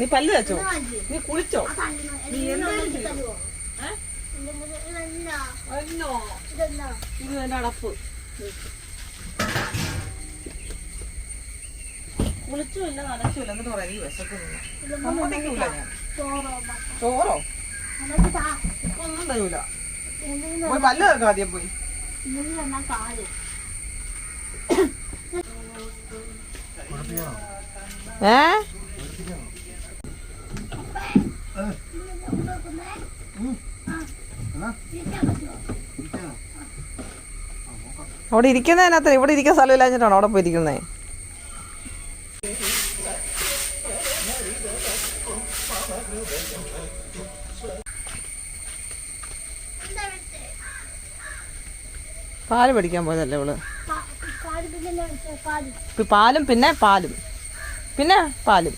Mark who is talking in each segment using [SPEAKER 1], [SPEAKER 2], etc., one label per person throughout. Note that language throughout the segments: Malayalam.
[SPEAKER 1] നീ പല്ല് തച്ചോ? നീ കുളിച്ചോ? ഇത് അടപ്പ്. കുളിച്ചുമില്ല നനച്ചുമില്ല എന്നിട്ട് പറയാം ഈ വിശക്കുന്നു സമ്മതിക്കൂല ഞാൻ. ചോറോ? ഒന്നും തരൂല. പോയി പല്ല് തേക്കാം ആദ്യം പോയി. ഏ? അവിടെ ഇരിക്കുന്നതിനകത്ത് ഇവിടെ ഇരിക്കുന്ന ഇരിക്കാൻ സ്ഥലമില്ലാഞ്ഞിട്ടാണോ അവിടെ പോയി ഇരിക്കുന്നത് പാൽ പഠിക്കാൻ പോയതല്ലേ ഇവൾ? പാലും പിന്നെ പാലും. പിന്നെ പാലും.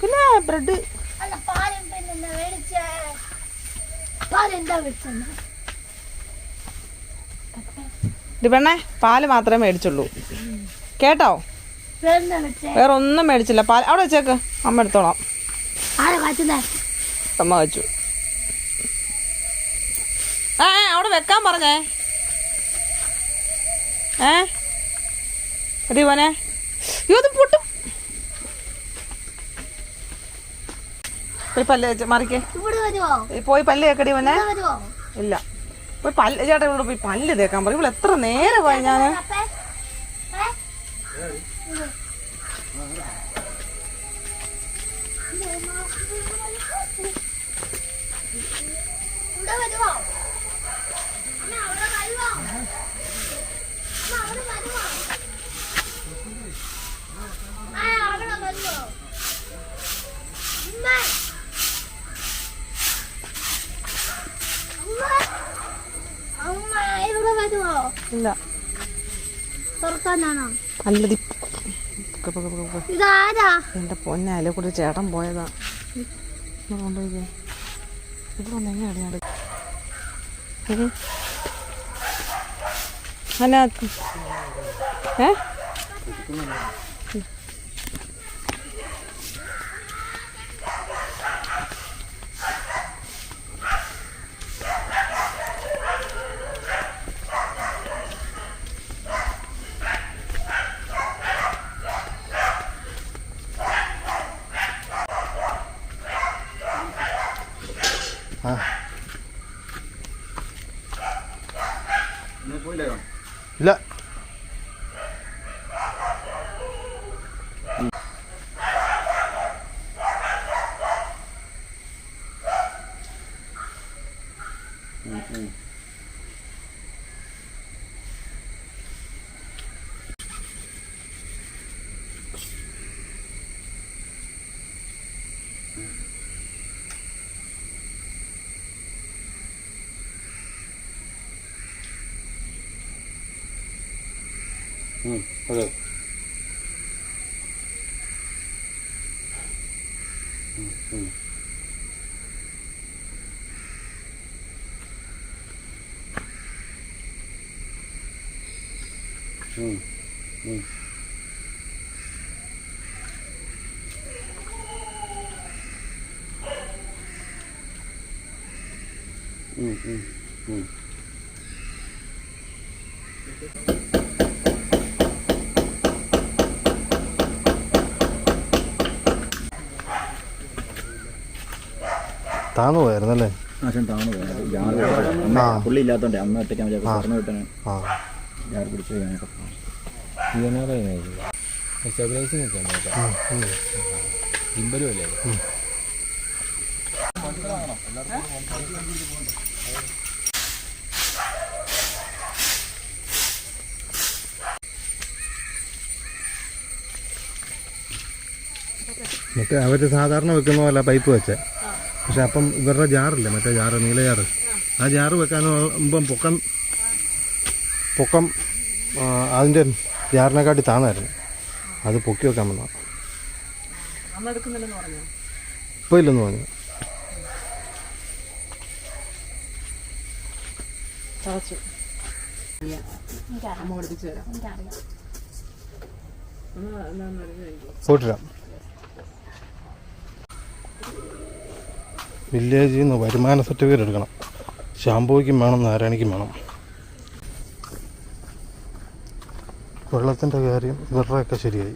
[SPEAKER 1] പിന്നെ ബ്രെഡ്
[SPEAKER 2] അല്ല പാലും പിന്നെ മേടിച്ച പാലെന്താ മേടിച്ചെന്ന്
[SPEAKER 1] ഇത് പെണ്ണേ പാൽ മാത്രമേ മേടിച്ചുള്ളൂ. കേട്ടോ? വേറെ ഒന്നും മേടിച്ചില്ല. പാൽ അവിടെ വെച്ചേക്ക്. അമ്മ എടുത്തോളാം. അമ്മ വെച്ചു ഏ അവിടെ വെക്കാൻ പറഞ്ഞേ. ഏ? അതീവനെ അയ്യോ ഇത് പൊട്ടും. പോയി പല്ല് മറിക്കേ. പോയി പല്ല്
[SPEAKER 2] കേക്കടി വരുവോ?
[SPEAKER 1] ഇല്ല. പോയി പല്ല് ചേട്ടാ ഇവിടെ പോയി പല്ല് തേക്കാൻ പറയും ഇവിടെ എത്ര നേരെ നേരമായി ഞാൻ
[SPEAKER 2] വരുവോ?
[SPEAKER 1] ഇല്ല.
[SPEAKER 2] തുറക്കാനാണോ?
[SPEAKER 1] അല്ലത്
[SPEAKER 2] ഇതാരാ?
[SPEAKER 1] എന്റെ പൊന്നെ അതിലെ കൂടെ ചേട്ടൻ പോയതാ. ഒന്ന് കൊണ്ടുപോയിക്കേ. ഇവിടെ ഒന്ന് അതിനകത്ത് ഏ? لا.
[SPEAKER 3] ഇല്ല അതെ താന്നു പോയായിരുന്നല്ലേ
[SPEAKER 4] പുള്ളി ഇല്ലാത്തോണ്ടേ അമ്മ ഒറ്റയ്ക്ക് പറഞ്ഞു വിട്ടാണ്
[SPEAKER 5] അല്ലേ
[SPEAKER 3] മറ്റേ അവർ സാധാരണ വെക്കുന്ന പോലെ പൈപ്പ് വെച്ചേ. പക്ഷെ അപ്പം ഇവരുടെ ജാറില്ലേ? മറ്റേ ജാറ് നീല ജാറ്. ആ ജാറ് വെക്കാനുമ്പം പൊക്കം പൊക്കം അതിന്റെ അതിന്റെ ജാറിനെക്കാട്ടി താന്നായിരുന്നു. അത് പൊക്കി വെക്കാൻ വന്ന ഇപ്പോൾ ഇല്ലെന്ന് പറഞ്ഞു.
[SPEAKER 1] ചതച്ചു അമ്മ പഠിപ്പിച്ചു തരാം ഒന്ന് എന്താന്ന് അറിഞ്ഞു
[SPEAKER 3] പോയിട്ടില്ല വില്ലേജിൽ നിന്ന് വരുമാന സർട്ടിഫിക്കറ്റ് എടുക്കണം. ശാംപൂയ്ക്കും വേണം നാരായണിക്കും വേണം. വെള്ളത്തിന്റെ കാര്യം ഇവരുടെയൊക്കെ ശരിയായി.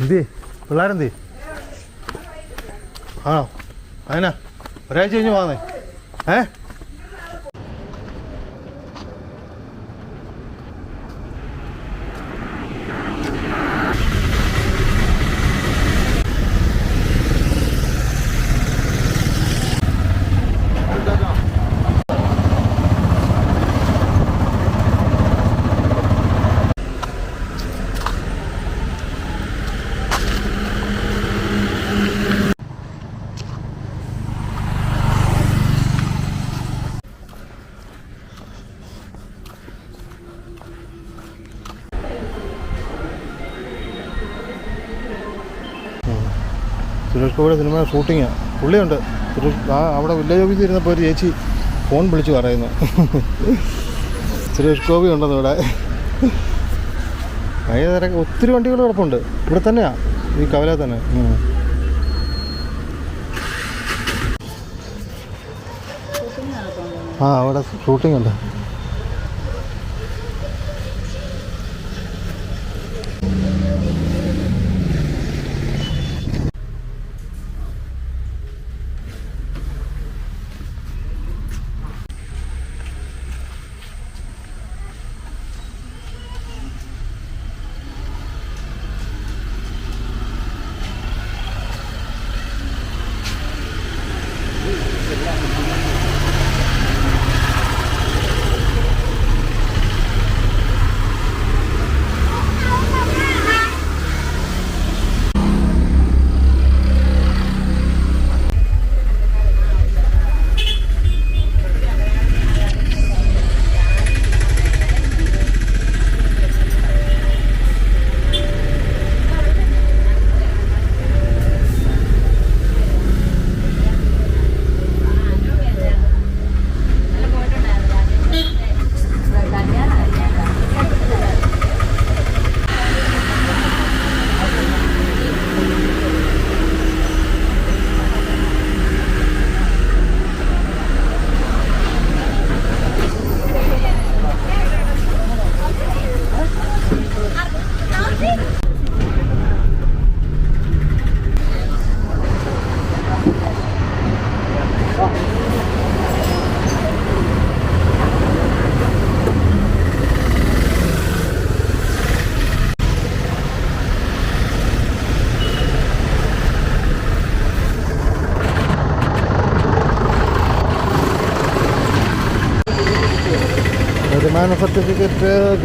[SPEAKER 3] എന്തി? പിള്ളേരെന്തി? ആണോ അതിനാ ഒരാഴ്ച കഴിഞ്ഞ് വാങ്ങേ ഏ? ഗോപിയുടെ സിനിമ ഷൂട്ടിങ്ങാണ് പുള്ളിയുണ്ട്. ആ അവിടെ വില്ലേജ് ഓഫീസിൽ ഇരുന്നപ്പോൾ ഒരു ചേച്ചി ഫോൺ വിളിച്ച് പറയുന്നു. സുരേഷ് ഗോപി ഉണ്ടെന്ന് ഇവിടെ. നിരക്ക് ഒത്തിരി വണ്ടികൾ കിടപ്പുണ്ട്. ഇവിടെ തന്നെയാണ് ഈ കവല തന്നെ. ആ അവിടെ ഷൂട്ടിംഗ് ഉണ്ട്.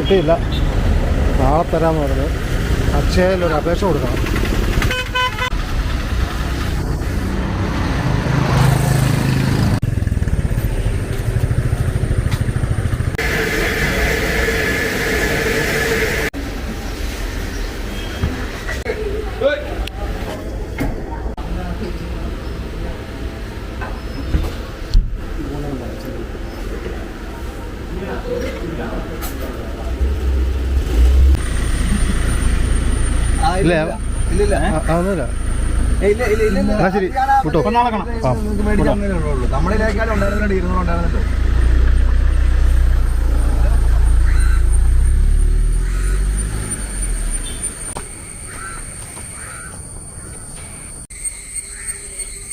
[SPEAKER 3] കിട്ടിയില്ല. നാളെ തരാമെന്ന് പറഞ്ഞു. അക്ഷയയിൽ ഒരു അപേക്ഷ കൊടുക്കണം ഇല്ല
[SPEAKER 1] ഇല്ലില്ല
[SPEAKER 3] ആ, ആ, ഒന്നുമില്ല എന്നാ ശരി വിട്ടോ ആ
[SPEAKER 1] നമ്മളിലേക്കാളും ഉണ്ടായിരുന്നുണ്ട്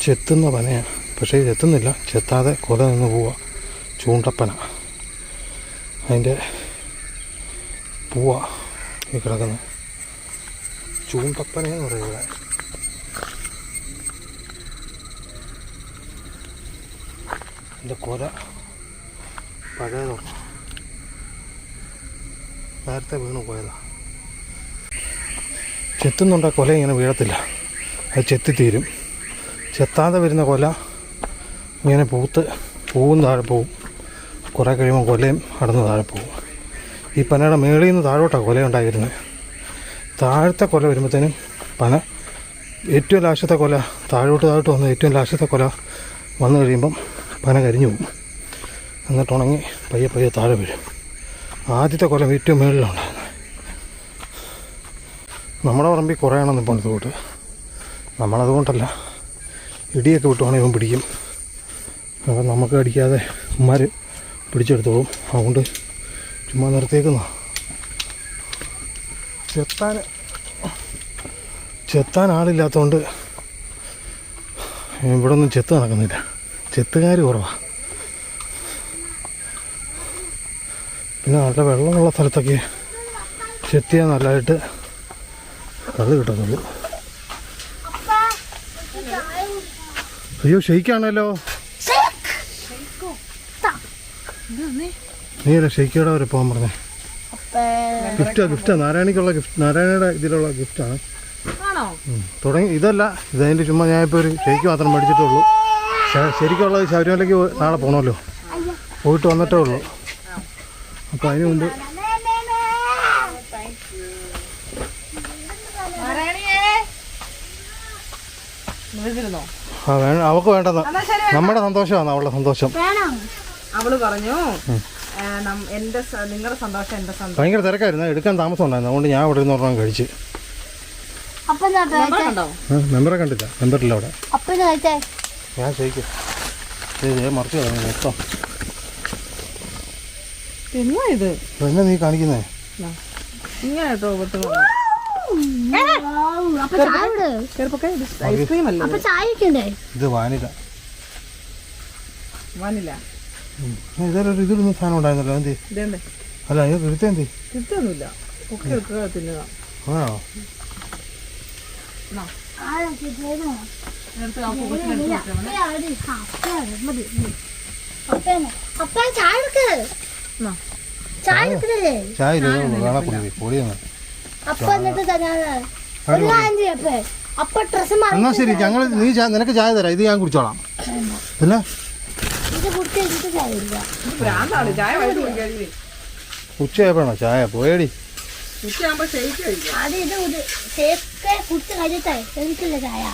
[SPEAKER 3] ചെത്തുന്ന പനയാണ് പക്ഷേ ഇത് എത്തുന്നില്ല ചെത്താതെ കൊല നിന്ന് പോവുക ചൂണ്ടപ്പന. അതിന്റെ പൂവ ഈ കിടക്കുന്നത്. ചൂണ്ടപ്പന എന്ന് പറയും ഇവിടെ കുല പഴയതാണ് നേരത്തെ വീണ് പോയതാ. ആ കൊല ഇങ്ങനെ വീഴത്തില്ല. അത് ചെത്തിത്തീരും ചെത്താതെ വരുന്ന കൊല ഇങ്ങനെ പൂത്ത് പൂവും താഴെ പോവും. കുറേ കഴിയുമ്പോൾ കൊലയും അടന്ന് താഴെ പോവും. ഈ പനയുടെ മേളിൽ നിന്ന് താഴോട്ടാണ് കൊല ഉണ്ടായിരുന്നത്. താഴത്തെ കൊല വരുമ്പോഴത്തേനും പന ഏറ്റവും ലാശത്തെ കൊല താഴോട്ട് താഴോട്ട് വന്ന് ഏറ്റവും ലാശത്തെ കൊല വന്നു കഴിയുമ്പം പന കരിഞ്ഞു പോകും. എന്നിട്ട് ഉണങ്ങി പയ്യെ പയ്യെ താഴെ വീഴും. ആദ്യത്തെ കൊല ഏറ്റവും മേളിലുണ്ടായിരുന്നത് നമ്മുടെ പറമ്പിൽ കുറേ എണ്ണം നിൽപ്പുണ്ട് തോട്ട് നമ്മളതുകൊണ്ടല്ല ഇടിയൊക്കെ വിട്ടുവാണെങ്കിൽ ഇവൻ പിടിക്കും. അപ്പം നമുക്ക് അടിക്കാതെ ഉമ്മാർ പിടിച്ചെടുത്തോളും അതുകൊണ്ട് ചുമ്മാ നിർത്തിയേക്കുന്ന. ചെത്താൻ ചെത്താൻ ആളില്ലാത്തതുകൊണ്ട് ഇവിടെ ഒന്നും ചെത്ത് നടക്കുന്നില്ല. ചെത്തുകാർ കുറവാണ് പിന്നെ നല്ല വെള്ളമുള്ള സ്ഥലത്തൊക്കെ ചെത്തിയാൽ നല്ലതായിട്ട് കള്ള് കിട്ടത്തുള്ളൂ. അയ്യോ ഷെയ്ക്കാണല്ലോ. നീ അല്ല ഷെയ്ക്കയുടെ വരെ പോകാൻ പറഞ്ഞേ? ഗിഫ്റ്റാ ഗിഫ്റ്റാ. നാരായണിക്കുള്ള ഗിഫ്റ്റ് നാരായണയുടെ ഇതിലുള്ള ഗിഫ്റ്റാണ്. തുടങ്ങി ഇതല്ല ഇതതിന്റെ ചുമ്മാ ഞാനിപ്പോൾ ഒരു ഷെയ്ക്ക് മാത്രം മേടിച്ചിട്ടുള്ളൂ. ശരിക്കുള്ളത് ശബരിമലയ്ക്ക് നാളെ പോകണമല്ലോ പോയിട്ട് വന്നിട്ടേ ഉള്ളൂ. അപ്പോൾ അതിന് മുമ്പ് ആ വേണം അവൾക്ക് വേണ്ടെന്ന്. നമ്മുടെ സന്തോഷമാണ് അവളുടെ സന്തോഷം.
[SPEAKER 2] വേണം?
[SPEAKER 1] അവൾ പറഞ്ഞു എന്റെ നിങ്ങളുടെ സന്തോഷം എന്റെ സന്തോഷം.
[SPEAKER 3] ഭയങ്കര തിരക്കായിരുന്നു. എടുക്കാൻ താമസം ഉണ്ടായിരുന്നു അതുകൊണ്ട് ഞാൻ അവിടെ നിന്ന് ഒരെണ്ണം കഴിച്ച്. മെമ്പറെ കണ്ടില്ല. മെമ്പറില്ല അവിടെ. ഞാൻ ചോദിക്കും. മറച്ചു കളഞ്ഞു മൊത്തം
[SPEAKER 1] എന്നാ ഇത്?
[SPEAKER 3] എന്നാ നീ കാണിക്കുന്നേ?
[SPEAKER 1] ഇങ്ങനെ കേട്ടോ
[SPEAKER 3] ഇത്? വാനില.
[SPEAKER 1] വാനില.
[SPEAKER 3] ഇതൊരു ഇതിലൊന്നും സാധനം ഉണ്ടായിരുന്നല്ലോ. എന്തി അല്ല ഇത് എടുത്തേന്തി
[SPEAKER 1] കിടത്തൊന്നുമില്ല ഒക്കെ എടുക്കുക തിന്നുക.
[SPEAKER 3] ആണോ?
[SPEAKER 2] ചായ എടുക്ക്
[SPEAKER 1] എന്നാ.
[SPEAKER 3] ശരി ഞങ്ങൾ നീ നിനക്ക് ചായ തരാം. ഇത് ഞാൻ കുടിച്ചോളാം. പിന്നെ? ഉച്ചയായപ്പോഴാണോ ചായ? പോയടി.
[SPEAKER 1] ഉച്ചയാകുമ്പോ
[SPEAKER 2] കുടിച്ച് കഴിഞ്ഞിട്ടേ എനിക്കില്ല ചായ.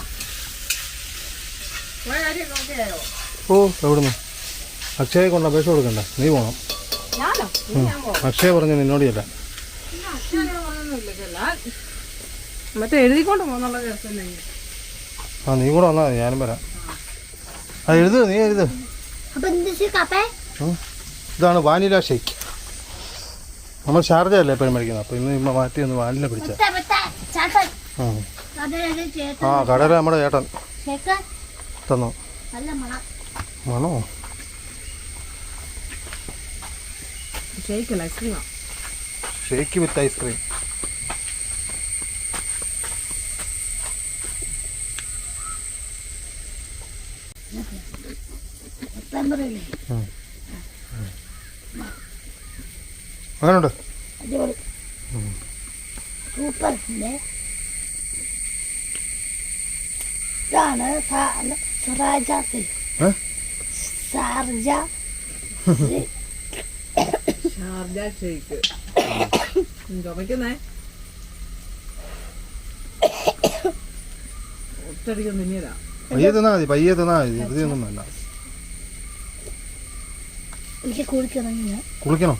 [SPEAKER 3] ഓ എവിടുന്ന്? അക്ഷയെ കൊണ്ട് അപേക്ഷ കൊടുക്കണ്ട. നീ പോണം. അക്ഷയ പറഞ്ഞു നിന്നോട് ചെല്ല.
[SPEAKER 1] മറ്റേ എഴുതിക്കൊണ്ട്
[SPEAKER 3] ആ നീ കൂടെ വന്നാ മതി. ഞാനും വരാം. ആ എഴുത് നീ എഴുത്.
[SPEAKER 2] അപ്പൊ എന്ത് ചെയ്യും അപ്പേ
[SPEAKER 3] ഉം. ഇതാണ് വാനില ഷേക്ക്. നമ്മൾ ഷാർജ അല്ലേ എപ്പോഴും മേടിക്കുന്നത് അപ്പോൾ ഇന്ന് ഇമ്മ മാറ്റി ഒന്ന് വാനില പിടിച്ച. ആ കടല നമ്മുടെ ചേട്ടൻ. തന്നു
[SPEAKER 2] മണോ.
[SPEAKER 1] ഐസ്ക്രീമാ
[SPEAKER 3] shake with ice cream.
[SPEAKER 2] Super. ഇതാണ്? ഷാർജ
[SPEAKER 1] ഷെയ്ക്ക് ചുമക്കുന്നേ ഒറ്റടിക്കും തിന്നിയതാ
[SPEAKER 3] പയ്യെ തിന്നാൽ മതി പയ്യെ തിന്നാൽ മതി. ധൃതി ഒന്നും വേണ്ട. കുളിക്കണം?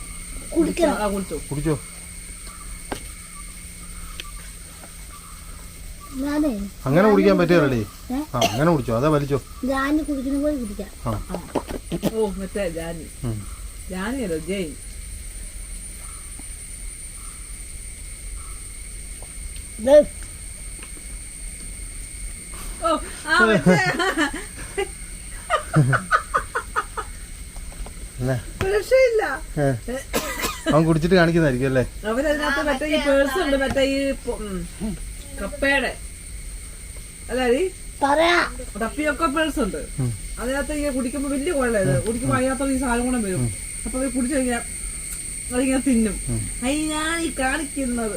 [SPEAKER 1] കുളിച്ചു
[SPEAKER 3] കുടിച്ചോ
[SPEAKER 2] ഞാനേ
[SPEAKER 3] അങ്ങനെ കുടിക്കാൻ പറ്റിയല്ലേ? ആ അങ്ങനെ കുടിച്ചോ. അതാ വലിച്ചോ.
[SPEAKER 2] ഞാൻ കുടിക്കുന്ന പോലെ കുടിക്കാം.
[SPEAKER 1] ഓ മറ്റേ ജാനി. ജാനിയല്ലോ ഓ ആ മറ്റേ.
[SPEAKER 3] അവൻ കുടിച്ചിട്ട് കാണിക്കുന്നതായിരിക്കും അല്ലേ?
[SPEAKER 1] അവരതിനകത്ത് മറ്റേ ഈ പേഴ്സ് ഉണ്ട് മറ്റേ ഈ കപ്പയുടെ. അതായത് ടപ്പിയൊക്കെ പേഴ്സ് ഉണ്ട്. അതിനകത്ത് ഇങ്ങനെ കുടിക്കുമ്പോ വലിയ കൊള്ളത് കുടിക്കുമ്പോ അതിനകത്ത് ഈ സാധനം കൂടെ വരും. അപ്പൊ അത് കുടിച്ചു കഴിഞ്ഞാൽ അതിങ്ങനെ തിന്നും. അയി ഞാൻ ഈ കാണിക്കുന്നത്.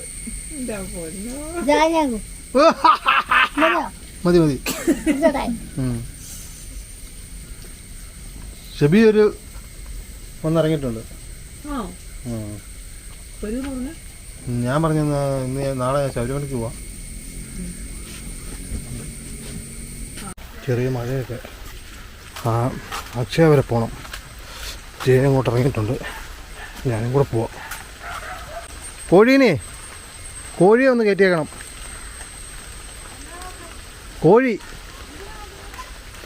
[SPEAKER 3] മതി മതി. ഷബി ഒരു വന്നിറങ്ങിയിട്ടുണ്ട്. ഞാൻ പറഞ്ഞു ഇന്ന് നാളെ ഞാൻ ശബരിമലയ്ക്ക് പോവാം. ചെറിയ മഴയൊക്കെ. ആ അക്ഷയ വരെ പോകണം ജയൻ അങ്ങോട്ട് ഇറങ്ങിയിട്ടുണ്ട്. ഞാനും കൂടെ പോവാം. കോഴീനെ കോഴിയെ ഒന്ന് കയറ്റിയേക്കണം. കോഴി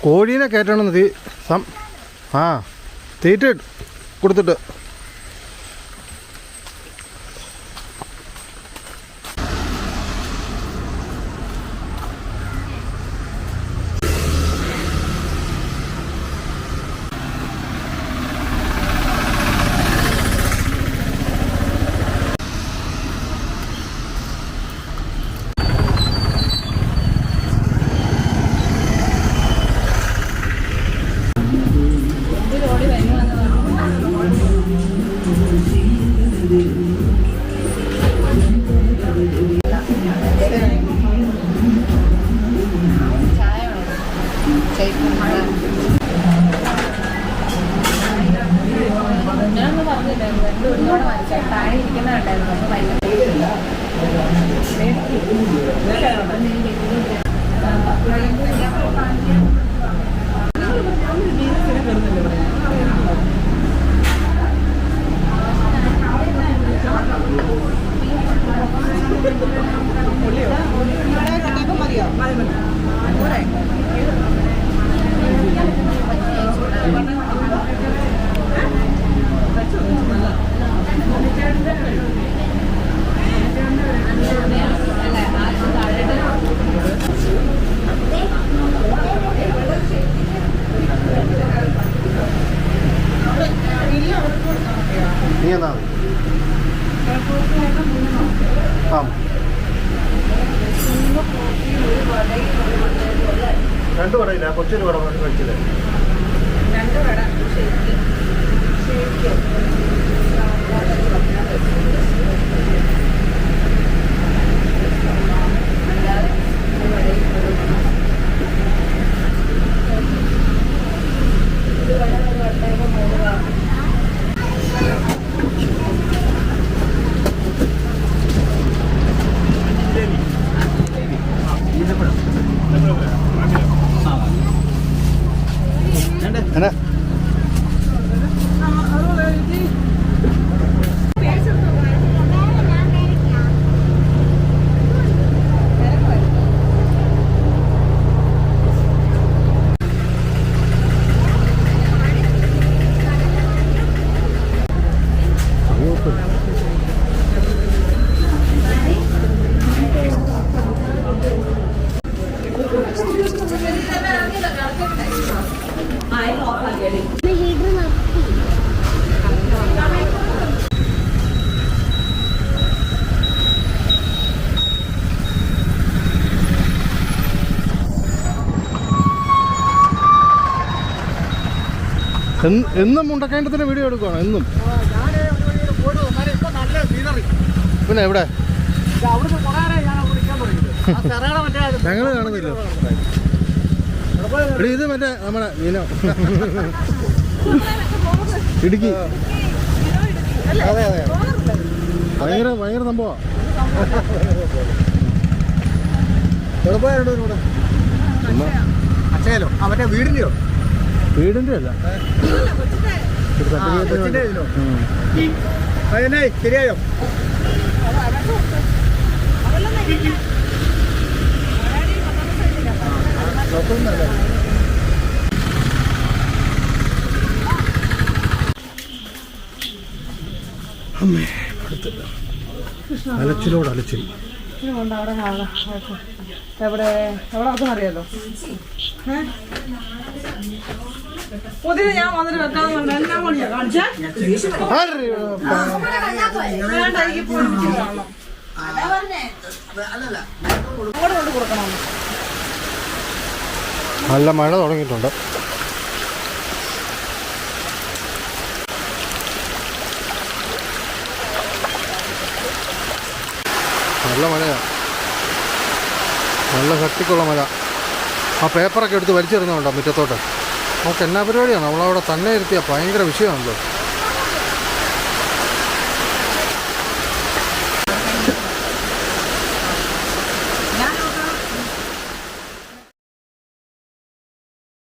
[SPEAKER 3] കോഴീനെ കയറ്റണം തീ സം ആ തീറ്റ കൊടുത്തിട്ട്. എന്നാ മതി ആ. രണ്ട് വടയില്ല കൊച്ചൊരു വട കഴിച്ചില്ലേ
[SPEAKER 1] രണ്ട് വട ശരിക്കും. ശരിക്കും.
[SPEAKER 3] എന്നാ
[SPEAKER 2] ഹീറ്റർ
[SPEAKER 3] എന്ന്- മുണ്ടക്കേണ്ടത്തിന്റെ വീഡിയോ എടുക്കുവാണോ? എന്നും? പിന്നെ എവിടെ? ഞങ്ങൾ കാണുന്നില്ല. എടി, ഇത് മറ്റേ നമ്മുടെ മീനോ ഇടുക്കി. ഭയങ്കര ഭയങ്കര സംഭവം
[SPEAKER 6] അച്ഛനോ ആ മറ്റേ വീടിന്റെയോ?
[SPEAKER 3] വീടിന്റെ അല്ല.
[SPEAKER 6] അതിനെ ശരിയായോ?
[SPEAKER 3] അലച്ചിലോട് അലച്ചിൽ.
[SPEAKER 1] ഉണ്ട് അവിടെ കാണാം എവിടെ എവിടെ അറിയാലോ? ഞാൻ
[SPEAKER 3] നല്ല മഴ തുടങ്ങിയിട്ടുണ്ട്. നല്ല മഴയാണ് നല്ല ശക്തിക്കുള്ള മഴ. ആ പേപ്പറൊക്കെ എടുത്ത് വലിച്ചെറിഞ്ഞുണ്ടോ മുറ്റത്തോട്ട്. നമുക്ക് എന്നാ പരിപാടിയാണ് നമ്മളവിടെ തന്നെ ഇരുത്തിയാൽ ഭയങ്കര വിഷയമാണല്ലോ.